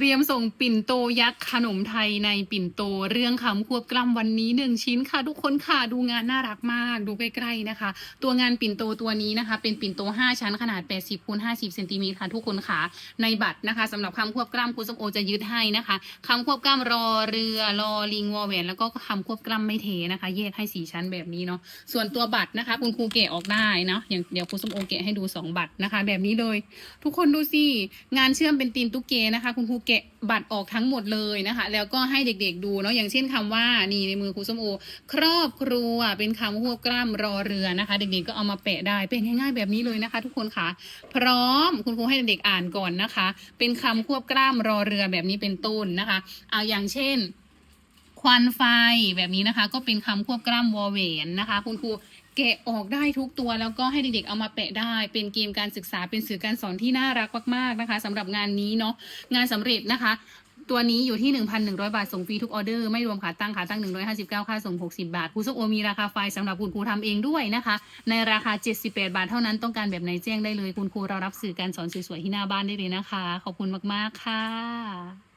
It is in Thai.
เตรียมส่งปิ่นโตยักษ์ขนมไทยในปิ่นโตเรื่องคำควบกล้ำวันนี้หนึ่งชิ้นค่ะทุกคนค่ะดูงานน่ารักมากดูใกล้ๆนะคะ ตัวงานปิ่นโตตัวนี้นะคะ เป็นปิ่นโต 5 ชั้นขนาด 80คูณ50เซนติเมตรค่ะทุกคนค่ะในบัตรนะคะสำหรับคำควบกล้ำคุณสมโอจะยึดให้นะคะคำควบกล้ำรอเรือรอลิงวอแหวนแล้วก็คำควบกล้ำไม่เทนะคะ แยกให้สี่ชั้นแบบนี้เนาะส่วนตัวบัตรนะคะ คุณครูเกะออกได้เนาะอย่างเดี๋ยวคุณสมโอเกะให้ดูสองบัตรนะคะ แบบนี้เลย ทุกคนดูสิงานเชื่อมเป็นตีนตุ๊กเกนะคะ คุณครูแกะบัตรออกทั้งหมดเลยนะคะ แล้วก็ให้เด็กๆดูเนาะอย่างเช่นคำว่านี่ในมือครูส้มโอ ครอบครัวเป็นคำควบกล้ามรอเรือนะคะ เด็กๆก็เอามาแปะได้เป็นง่ายๆแบบนี้เลยนะคะ ทุกคนค่ะ พร้อมคุณครูให้เด็กๆอ่านก่อนนะคะ เป็นคำควบกล้ามรอเรือแบบนี้เป็นต้นนะคะ เอาอย่างเช่น ควันไฟแบบนี้นะคะ ก็เป็นคำควบกล้ำวอแหวนนะคะ คุณครูแกะออกได้ทุกตัวแล้วก็ให้เด็กๆเอามาแปะได้ เป็นเกมการศึกษาเป็นสื่อการสอนที่น่ารักมากๆนะคะสำหรับงานนี้เนาะงานสำเร็จนะคะ ตัวนี้อยู่ที่ 1,100 บาท ส่งฟรีทุกออเดอร์ ไม่รวมขาตั้งขาตั้ง 159 ค่าส่ง 60 บาทครูส้มโอมีราคาไฟล์สำหรับคุณครูทำเองด้วยนะคะ ในราคา 78 บาทเท่านั้นต้องการแบบไหนแจ้งได้เลย คุณครูเรารับสื่อการสอนสวยๆที่หน้าบ้านได้เลยนะคะ ขอบคุณมากๆค่ะ